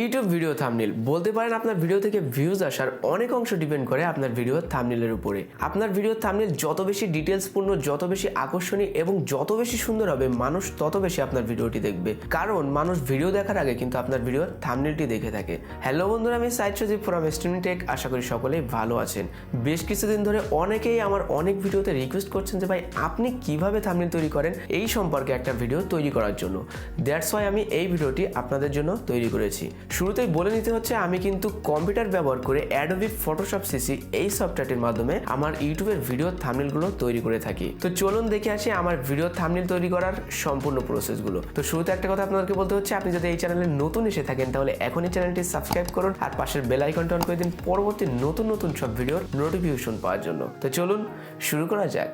YouTube video থামনিল বলতে পারেন আপনার ভিডিও থেকে ভিউজ আসার অনেক অংশ ডিপেন্ড করে আপনার ভিডিও থামনিলের উপরে। আপনার ভিডিও থামনিল যত বেশি ডিটেলসপূর্ণ যত বেশি আকর্ষণীয় এবং যত বেশি সুন্দর হবে, মানুষ তত বেশি আপনার ভিডিওটি দেখবে। কারণ মানুষ ভিডিও দেখার আগে কিন্তু আপনার ভিডিও থামনিলটি দেখে থাকে। হ্যালো বন্ধুরা, আমি সাইড সজিব ফ্রম টেক আশা করি সকলেই ভালো আছেন। বেশ কিছুদিন ধরে অনেকেই আমার অনেক ভিডিওতে রিকোয়েস্ট করছেন যে, ভাই, আপনি কীভাবে থামনিল তৈরি করেন? এই সম্পর্কে একটা ভিডিও তৈরি করার জন্য। দ্যাটস ওয়াই আমি এই ভিডিওটি আপনাদের জন্য তৈরি করেছি। শুরুতেই বলে নিতে হচ্ছে, আমি কিন্তু কম্পিউটার ব্যবহার করে অ্যাডোবি ফটোশপ সিসি এই সফটওয়্যারটির মাধ্যমে আমার ইউটিউবের ভিডিও থামনিলগুলো তৈরি করে থাকি। তো চলুন দেখে আসি আমার ভিডিও থামনিল তৈরি করার সম্পূর্ণ প্রসেসগুলো তো শুরুতে একটা কথা আপনাদেরকে বলতে হচ্ছে, আপনি যদি এই চ্যানেলে নতুন এসে থাকেন, তাহলে এখনই চ্যানেলটি সাবস্ক্রাইব করুন আর পাশের বেল আইকনটা অন করে দিন পরবর্তী নতুন নতুন সব ভিডিওর নোটিফিকেশন পাওয়ার জন্য। তো চলুন শুরু করা যাক।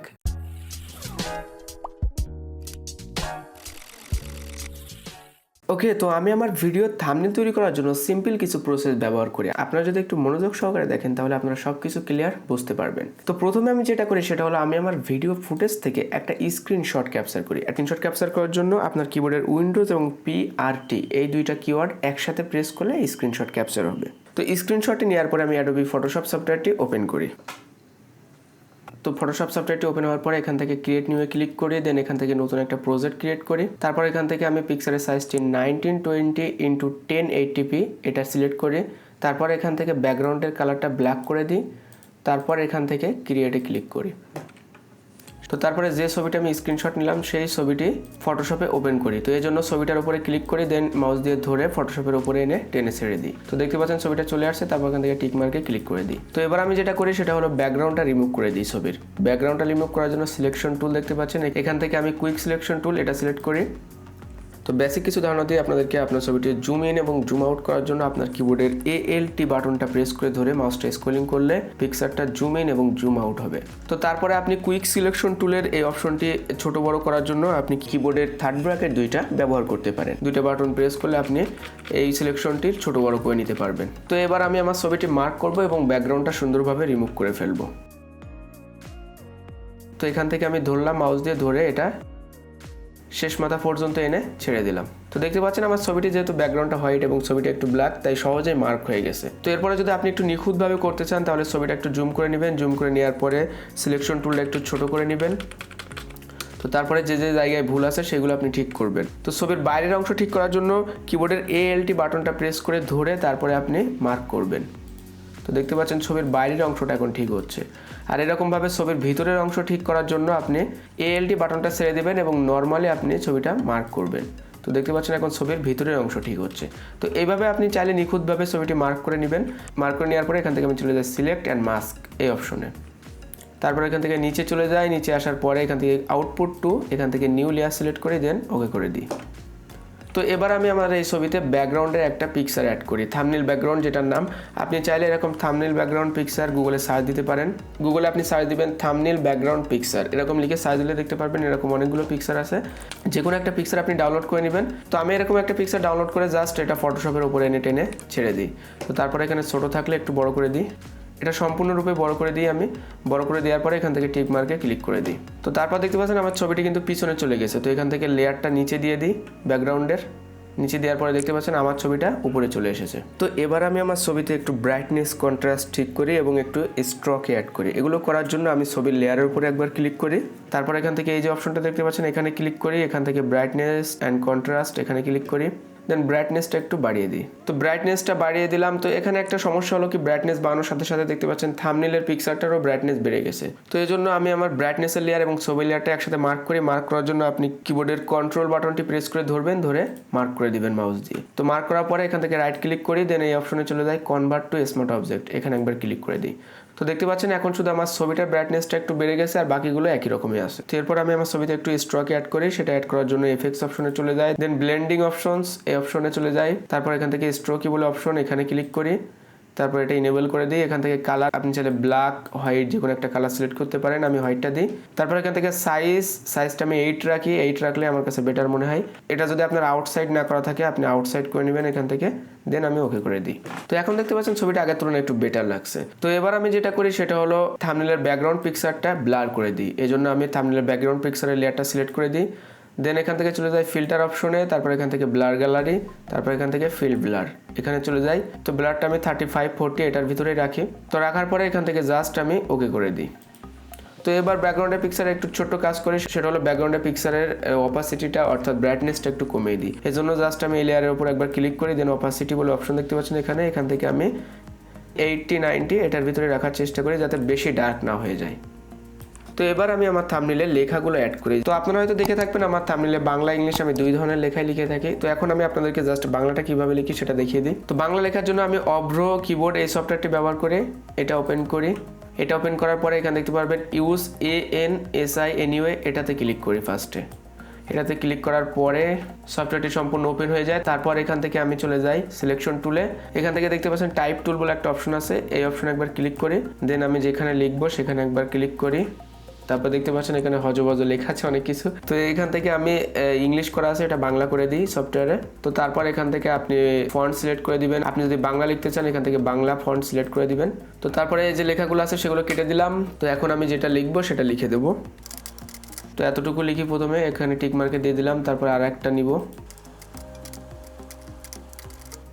ওকে তো আমি আমার ভিডিও থামনেল তৈরি করার জন্য সিম্পল কিছু প্রসেস ব্যবহার করি। আপনারা যদি একটু মনোযোগ সহকারে দেখেন, তাহলে আপনারা সব কিছু ক্লিয়ার বুঝতে পারবেন। তো প্রথমে আমি যেটা করি, সেটা হলো আমি আমার ভিডিও ফুটেজ থেকে একটা স্ক্রিনশট ক্যাপচার করি। স্ক্রিনশট ক্যাপচার করার জন্য আপনার কিবোর্ডের উইন্ডোজ এবং পি আর টি এই দুইটা কিওয়ার্ড একসাথে প্রেস করলে স্ক্রিনশট ক্যাপচার হবে। তো স্ক্রিনশটটি নেওয়ার পরে আমি অ্যাডোবি ফটোশপ সফটওয়্যারটি ওপেন করি। তো ফটোশপ সফটওয়্যারটি ওপেন হওয়ার পরে এখান থেকে ক্রিয়েট নিউ এ ক্লিক করে দেন এখান থেকে নতুন একটা প্রজেক্ট ক্রিয়েট করি। তারপর এখান থেকে আমি পিক্সারের সাইজটি nineteen twenty into ten eighty p এটা সিলেক্ট করি। তারপর এখান থেকে ব্যাকগ্রাউন্ডের কালারটা ব্ল্যাক করে দিই। তারপর এখান থেকে ক্রিয়েটে ক্লিক করি। তো তারপরে যে ছবিটা আমি স্ক্রিনশট নিলাম, সেই ছবিটি ফটোশপে ওপেন করি। তো এই জন্য ছবিটার উপরে ক্লিক করি দেন মাউস দিয়ে ধরে ফটোশপের উপরে এনে টেনে ছেড়ে দিই। তো দেখতে পাচ্ছেন ছবিটা চলে আসছে, তারপর এখান থেকে টিক মার্কে ক্লিক করে দিই। তো এবার আমি যেটা করি, সেটা হলো ব্যাকগ্রাউন্ডটা রিমুভ করে দিই ছবির। ব্যাকগ্রাউন্ডটা রিমুভ করার জন্য সিলেকশন টুল দেখতে পাচ্ছেন। এখান থেকে আমি কুইক সিলেকশন টুল এটা সিলেক্ট করি। তো বেসিক কিছু ধারণা দিয়ে আপনাদেরকে আপনার ছবিটি জুম ইন এবং জুম আউট করার জন্য আপনার কিবোর্ডের এ এল টি বাটনটা প্রেস করে ধরে মাউসটা স্ক্রলিং করলে পিকচারটা জুম ইন এবং জুম আউট হবে। তো তারপরে আপনি কুইক সিলেকশন টুলের এই অপশনটি ছোট বড় করার জন্য আপনি কিবোর্ডের থার্ড ব্র্যাকেট দুইটা ব্যবহার করতে পারেন। দুইটা বাটন প্রেস করলে আপনি এই সিলেকশনটির ছোট বড় করে নিতে পারবেন। তো এবার আমি আমার ছবিটি মার্ক করব এবং ব্যাকগ্রাউন্ডটা সুন্দরভাবে রিমুভ করে ফেলব। তো এখান থেকে আমি ধরলাম মাউস দিয়ে ধরে এটা শেষ মাথা পর্যন্ত এনে ছেড়ে দিলাম। তো দেখতে পাচ্ছেন আমার ছবিটি যেহেতু ব্যাকগ্রাউন্ডটা হোয়াইট এবং ছবিটা একটু ব্ল্যাক তাই সহজেই মার্ক হয়ে গেছে। তো এরপরে যদি আপনি একটু নিখুঁতভাবে করতে চান, তাহলে ছবিটা একটু জুম করে নেবেন। জুম করে নেওয়ার পরে সিলেকশন টুলটা একটু ছোট করে নেবেন। তো তারপরে যে যে জায়গায় ভুল আছে, সেগুলো আপনি ঠিক করবেন। তো ছবির বাইরের অংশ ঠিক করার জন্য কিবোর্ডের এ এলটি বাটনটা প্রেস করে ধরে তারপরে আপনি মার্ক করবেন। তো দেখতে পাচ্ছেন ছবির বাইরের অংশটা এখন ঠিক হচ্ছে। আর এরকমভাবে ছবির ভিতরের অংশ ঠিক করার জন্য আপনি এএলটি বাটনটা ছেড়ে দেবেন এবং নর্মালি আপনি ছবিটা মার্ক করবেন। তো দেখতে পাচ্ছেন এখন ছবির ভিতরের অংশ ঠিক হচ্ছে। তো এইভাবে আপনি চাইলে নিখুঁতভাবে ছবিটি মার্ক করে নেবেন। মার্ক করে নেওয়ার পরে এখান থেকে আমি চলে যাই সিলেক্ট অ্যান্ড মাস্ক এই অপশনে তারপর এখান থেকে নিচে চলে যায় নিচে আসার পরে এখান থেকে আউটপুট টু এখান থেকে নিউ লেয়ার সিলেক্ট করে দেন ওকে করে দিই। তো এবার আমি আমার এই ছবিতে ব্যাকগ্রাউন্ডের একটা পিকচার অ্যাড করি। থামনিল ব্যাকগ্রাউন্ড যেটার নাম, আপনি চাইলে এরকম থামনিল ব্যাকগ্রাউন্ড পিকচার গুগলে সার্চ দিতে পারেন। গুগলে আপনি সার্চ দিবেন থামনিল ব্যাকগ্রাউন্ড পিকচার এরকম লিখে সার্চ দিলে দেখতে পারবেন এরকম অনেকগুলো পিকচার আছে। যে কোনো একটা পিকচার আপনি ডাউনলোড করে নেবেন। তো আমি এরকম একটা পিকচার ডাউনলোড করে জাস্ট এটা ফটোশপের উপরে এনে টেনে ছেড়ে দিই। তো তারপরে এখানে ছোটো থাকলে একটু বড় করে দিই। এটা সম্পূর্ণরূপে বড় করে দিই আমি। বড় করে দেওয়ার পরে এখান থেকে টিক মার্কে ক্লিক করে দিই। তো তারপর দেখতে পাচ্ছেন আমার ছবিটি কিন্তু পিছনে চলে গেছে। তো এখান থেকে লেয়ারটা নিচে দিয়ে দিই, ব্যাকগ্রাউন্ডের। নিচে দেওয়ার পরে দেখতে পাচ্ছেন আমার ছবিটা উপরে চলে এসেছে। তো এবার আমি আমার ছবিতে একটু ব্রাইটনেস কন্ট্রাস্ট ঠিক করি এবং একটু স্ট্রকে অ্যাড করি। এগুলো করার জন্য আমি ছবির লেয়ারের উপরে একবার ক্লিক করি। তারপর এখান থেকে এই যে অপশনটা দেখতে পাচ্ছেন, এখানে ক্লিক করি, এখান থেকে ব্রাইটনেস অ্যান্ড কন্ট্রাস্ট এখানে ক্লিক করি। দেন ব্রাইটনেসটা একটু বাড়িয়ে দিই। তো ব্রাইটনেসটা বাড়িয়ে দিলাম, তো এখানে একটা সমস্যা হলো কি ব্রাইটনেস বাড়ানোর সাথে সাথে দেখতে পাচ্ছেন থামনিলের পিকচারটারও ব্রাইটনেস বেড়ে গেছে। তো এই জন্য আমি আমার ব্রাইটনেসের লেয়ার এবং ছবি লেয়ারটা একসাথে মার্ক করে মার্ক করার জন্য আপনি কিবোর্ডের কন্ট্রোল বাটনটি প্রেস করে ধরবেন, ধরে মার্ক করে দিবেন মাউস দিয়ে। তো মার্ক করার পরে এখান থেকে রাইট ক্লিক করি দেন এই অপশনে চলে যায় কনভার্ট টু স্মার্ট অবজেক্ট এখানে একবার ক্লিক করে দিই। তো দেখতে পাচ্ছেন, এখন শুধু আমার ছবিটার ব্রাইটনেসটা একটু বেড়ে গেছে আর বাকিগুলো একই রকমই আছে। এরপর আমি আমার ছবিতে একটু স্ট্রক অ্যাড করি, সেটা অ্যাড করার জন্য এফেক্টস অপশনে চলে যাই। দেন ব্লেন্ডিং অপশনস এই অপশনে চলে যাই। তারপর এখান থেকে স্ট্রোকি বলে অপশন এখানে ক্লিক করি। তারপর এটা ইনেবল করে দিই। এখান থেকে কালার আপনি চাইলে ব্ল্যাক হোয়াইট যে কোনো একটা কালার সিলেক্ট করতে পারেন, আমি হোয়াইটটা দিই। তারপর এখান থেকে সাইজ সাইজটা আমি এইট রাখি। এইট রাখলে আমার কাছে বেটার মনে হয়। এটা যদি আপনার আউটসাইড না করা থাকে, আপনি আউটসাইড করে নেবেন এখান থেকে। দেন আমি ওকে করে দিই। তো এখন দেখতে পাচ্ছেন ছবিটা আগের তুলনায় একটু বেটার লাগছে। তো এবার আমি যেটা করি সেটা হলো থামনিলের ব্যাকগ্রাউন্ড পিকচারটা ব্লার করে দিই। এই জন্য আমি থামনিলের ব্যাকগ্রাউন্ড পিকচারের লেয়ারটা সিলেক্ট করে দিই। দেন এখান থেকে চলে যায় ফিল্টার অপশনে তারপর এখান থেকে ব্লার গ্যালারি তারপর এখান থেকে ফিল্ড ব্লার এখানে চলে যাই, তো ব্লারটা আমি থার্টি ফাইভ ফোরটি এটার ভিতরেই রাখি। তো রাখার পরে এখান থেকে জাস্ট আমি ওকে করে দিই। তো এবার ব্যাকগ্রাউন্ডের পিকচারে একটু ছোট্ট কাজ করি, সেটা হলো ব্যাকগ্রাউন্ডের পিকচারের অপাসিটিটা অর্থাৎ ব্রাইটনেসটা একটু কমিয়ে দিই। এই জন্য জাস্ট আমি এই লেয়ারের উপর একবার ক্লিক করি দেন অপাসিটি বলে অপশন দেখতে পাচ্ছেন এখানে। এখান থেকে আমি এইটটি নাইনটি এটার ভিতরে রাখার চেষ্টা করি, যাতে বেশি ডার্ক না হয়ে যায়। তো এবার আমি আমার থামনিলে লেখাগুলো অ্যাড করি। তো আপনারা হয়তো দেখে থাকবেন, আমার থামনিলে বাংলা, ইংলিশ আমি দুই ধরনের লেখাই লিখে থাকি। তো এখন আমি আপনাদেরকে জাস্ট বাংলাটা কীভাবে লিখি সেটা দেখিয়ে দিই। তো বাংলা লেখার জন্য আমি অভ্র কিবোর্ড এই সফটওয়্যারটি ব্যবহার করে এটা ওপেন করি। এটা ওপেন করার পরে এখানে দেখতে পারবেন use A N S I anyway এটাতে ক্লিক করি ফার্স্টে এটাতে ক্লিক করার পরে সফটওয়্যারটি সম্পূর্ণ ওপেন হয়ে যায়। তারপর এখান থেকে আমি চলে যাই সিলেকশন টুলে এখান থেকে দেখতে পাচ্ছেন টাইপ টুল বলে একটা অপশন আছে। এই অপশনে একবার ক্লিক করি। দেন আমি যেখানে লিখব সেখানে একবার ক্লিক করি। তারপর দেখতে পাচ্ছেন এখানে হজবজ লেখা আছে অনেক কিছু। তো এখান থেকে আমি ইংলিশ করা আছে, এটা বাংলা করে দিই সফটওয়্যারে তো তারপর এখান থেকে আপনি ফন্ট সিলেক্ট করে দিবেন। আপনি যদি বাংলা লিখতে চান, এখান থেকে বাংলা ফন্ট সিলেক্ট করে দিবেন। তো তারপরে যে লেখাগুলো আছে, সেগুলো কেটে দিলাম। তো এখন আমি যেটা লিখব, সেটা লিখে দেবো। তো এতটুকু লিখি প্রথমে, এখানে টিক মার্কে দিয়ে দিলাম, তারপর আর একটা নিব।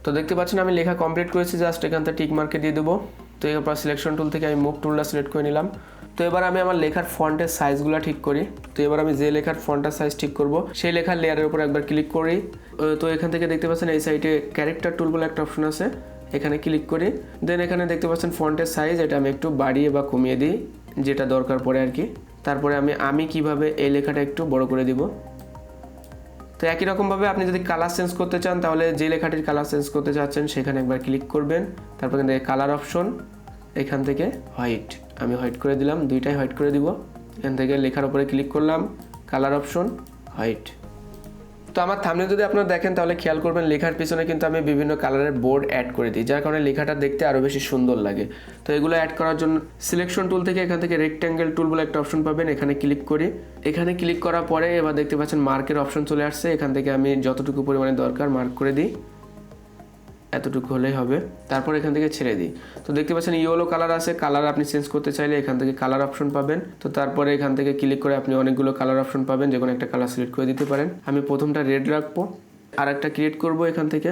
তো দেখতে পাচ্ছেন আমি লেখা কমপ্লিট করেছি জাস্ট এখান থেকে টিক মার্কে দিয়ে দেবো। তো এরপর সিলেকশন টুল থেকে আমি মুভ টুলটা সিলেক্ট করে নিলাম। তো এবার আমি আমার লেখার ফন্টের সাইজগুলো ঠিক করি। তো এবার আমি যে লেখার ফন্টের সাইজ ঠিক করব, সেই লেখার লেয়ারের উপর একবার ক্লিক করি। তো এখান থেকে দেখতে পাচ্ছেন এই সাইটে ক্যারেক্টার টুল বলে একটা অপশন আছে। এখানে ক্লিক করি। দেন এখানে দেখতে পাচ্ছেন ফন্টের সাইজ এটা আমি একটু বাড়িয়ে বা কমিয়ে দিই, যেটা দরকার পড়ে আর কি। তারপরে আমি আমি কীভাবে এই লেখাটা একটু বড় করে দিব। তো একই রকমভাবে আপনি যদি কালার চেঞ্জ করতে চান, তাহলে যে লেখাটির কালার চেঞ্জ করতে চাচ্ছেন, সেখানে একবার ক্লিক করবেন। তারপর কালার অপশন এখান থেকে হোয়াইট আমি হোয়াইট করে দিলাম, দুইটাই হোয়াইট করে দিব। এখান থেকে লেখার উপরে ক্লিক করলাম কালার অপশন হোয়াইট তো আমার থামনে যদি আপনারা দেখেন, তাহলে খেয়াল করবেন লেখার পিছনে কিন্তু আমি বিভিন্ন কালারের বোর্ড অ্যাড করে দিই, যার কারণে লেখাটা দেখতে আরও বেশি সুন্দর লাগে। তো এগুলো অ্যাড করার জন্য সিলেকশন টুল থেকে এখান থেকে রেক্ট্যাঙ্গেল টুল বলে একটা অপশন পাবেন, এখানে ক্লিক করি। এখানে ক্লিক করার পরে এবার দেখতে পাচ্ছেন মার্কের অপশন চলে আসছে, এখান থেকে আমি যতটুকু পরিমাণে দরকার মার্ক করে দিই। এতটুকু হলেই হবে। তারপর এখান থেকে ছেড়ে দিই। তো দেখতে পাচ্ছেন ইয়েলো কালার আছে। কালার আপনি চেঞ্জ করতে চাইলে এখান থেকে কালার অপশন পাবেন। তো তারপরে এখান থেকে ক্লিক করে আপনি অনেকগুলো কালার অপশন পাবেন। যে কোনো একটা কালার সিলেক্ট করে দিতে পারেন। আমি প্রথমটা রেড রাখব। আর একটা ক্রিয়েট করব এখান থেকে।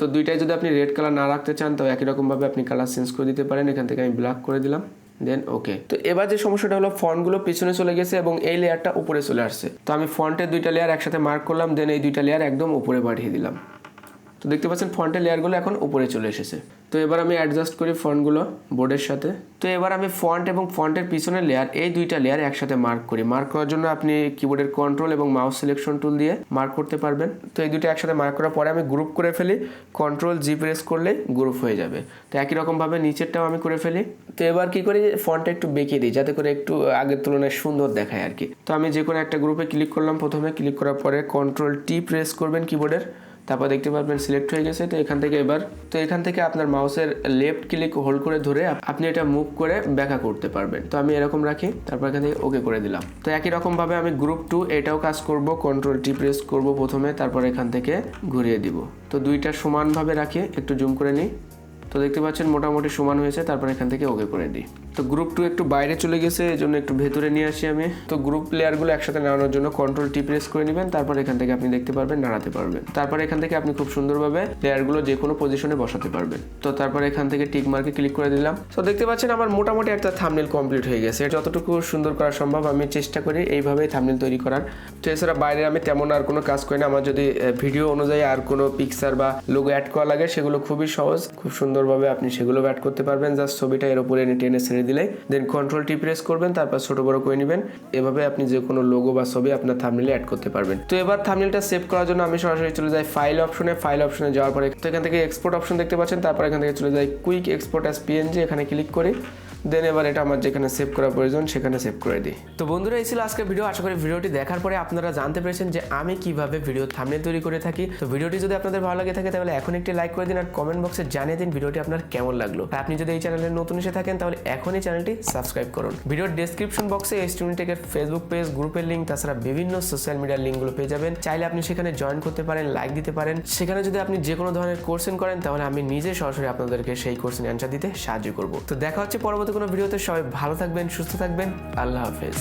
তো দুইটাই যদি আপনি রেড কালার না রাখতে চান, তো একই রকমভাবে আপনি কালার চেঞ্জ করে দিতে পারেন। এখান থেকে আমি ব্ল্যাক করে দিলাম। দেন ওকে তো এবার যে সমস্যাটা হলো ফন্টগুলো পিছনে চলে গেছে এবং এই লেয়ারটা উপরে চলে আসছে। তো আমি ফন্টের দুইটা লেয়ার একসাথে মার্ক করলাম। দেন এই দুইটা লেয়ার একদম উপরে বাড়িয়ে দিলাম। তো দেখতে পাচ্ছেন ফন্টের লেয়ারগুলো এখন উপরে চলে এসেছে। তো এবার আমি অ্যাডজাস্ট করি ফন্টগুলো বোর্ডের সাথে। তো এবার আমি ফন্ট এবং ফন্টের পিছনের লেয়ার এই দুইটা লেয়ার একসাথে মার্ক করি। মার্ক করার জন্য আপনি কিবোর্ডের কন্ট্রোল এবং মাউস সিলেকশন টুল দিয়ে মার্ক করতে পারবেন। তো এই দুটো একসাথে মার্ক করার পরে আমি গ্রুপ করে ফেলি। কন্ট্রোল জি প্রেস করলেই গ্রুপ হয়ে যাবে। তো একই রকমভাবে নিচেরটাও আমি করে ফেলি। তো এবার কি করি? ফন্টটা একটু বেঁকিয়ে দিই যাতে করে একটু আগের তুলনায় সুন্দর দেখায় আর কি। তো আমি যে কোনো একটা গ্রুপে ক্লিক করলাম। প্রথমে ক্লিক করার পরে কন্ট্রোল টি প্রেস করবেন কিবোর্ডের তারপর দেখতে পারবেন সিলেক্ট হয়ে গেছে, তো এখান থেকে এবার, তো এখান থেকে আপনার মাউসের লেফট ক্লিক হোল্ড করে ধরে আপনি এটা মুভ করে ব্যাকা করতে পারবেন। তো আমি এরকম রাখি, তারপর এখান থেকে ওকে করে দিলাম। তো একই রকম ভাবে আমি গ্রুপ টু এটাও কাজ করব কন্ট্রোল টি প্রেস করব প্রথমে, তারপর এখান থেকে ঘুরিয়ে দিব। তো দুইটা সমানভাবে রাখি, একটু জুম করে নিই। তো দেখতে পাচ্ছেন মোটামুটি সমান হয়েছে, তারপর এখান থেকে ওকে করে দিই। তো গ্রুপ টু একটু বাইরে চলে গেছে এই জন্য একটু ভেতরে নিয়ে আসি আমি। তো গ্রুপ প্লেয়ারগুলো একসাথে নাড়ানোর জন্য কন্ট্রোল টি প্রেস করে নেবেন, তারপর এখান থেকে আপনি দেখতে পারবেন, নাড়াতে পারবেন। তারপর এখান থেকে আপনি খুব সুন্দরভাবে প্লেয়ারগুলো যে কোনো পজিশনে বসাতে পারবেন। তো তারপর এখান থেকে টিক মার্কে ক্লিক করে দিলাম। তো দেখতে পাচ্ছেন আমার মোটামুটি একটা থামনেল কমপ্লিট হয়ে গেছে। যতটুকু সুন্দর করা সম্ভব, আমি চেষ্টা করি এইভাবেই থামনেল তৈরি করার। তো এছাড়া বাইরে আমি তেমন আর কোনো কাজ করি না। আমার যদি ভিডিও অনুযায়ী আর কোনো পিকচার বা লোগো অ্যাড করা লাগে, সেগুলো খুবই সহজ। খুব সুন্দরভাবে আপনি সেগুলো অ্যাড করতে পারবেন। জাস্ট ছবিটা এর উপরে এনে টেনে ছেড়ে দিলে দেন কন্ট্রোল টি প্রেস করবেন, তারপর ছোট বড় করে নেবেন। এভাবে আপনি যে কোনো লোগো বা ছবি আপনার থামনেলে অ্যাড করতে পারবেন। তো এবার থামনেলটা সেভ করার জন্য আমি সরাসরি চলে যাই ফাইল অপশনে ফাইল অপশনে যাওয়ার পরে তো এখান থেকে এক্সপোর্ট অপশন দেখতে পাচ্ছেন, তারপর এখান থেকে চলে যাই কুইক এক্সপোর্ট অ্যাস পিএনজি এখানে ক্লিক করি। দেন এবার এটা আমার যেখানে সেভ করা প্রয়োজন, সেখানে সেভ করে দিই। তো বন্ধুরা, এই ছিল আজকের ভিডিও আশা করি ভিডিওটি দেখার পরে আপনারা জানতে পেরেছেন যে আমি কীভাবে ভিডিও থামনেল তৈরি করে থাকি। তো ভিডিওটি যদি আপনাদের ভালো লাগে থাকে, তাহলে এখন একটি লাইক করে দিন আর কমেন্ট বক্সে জানিয়ে দিন ভিডিওটি আপনার কেমন লাগল। আর আপনি যদি এই চ্যানেলে নতুন এসে থাকেন, তাহলে এখনই চ্যানেলটি সাবস্ক্রাইব করুন। ভিডিওর ডেসক্রিপশন বক্সে স্টুডেন্টেকের ফেসবুক পেজ গ্রুপের লিঙ্ক তাছাড়া বিভিন্ন সোশ্যাল মিডিয়ার লিঙ্কগুলো পেয়ে যাবেন। চাইলে আপনি সেখানে জয়েন করতে পারেন লাইক দিতে পারেন। সেখানে যদি আপনি যে কোনো ধরনের কোর্সেন করেন, তাহলে আমি নিজে সরাসরি আপনাদেরকে সেই কোর্সেন অ্যান্সার দিতে সাহায্য করব। তো দেখা হচ্ছে পরবর্তী কোনো ভিডিওতে সবাই ভালো থাকবেন সুস্থ থাকবেন। আল্লাহ হাফেজ।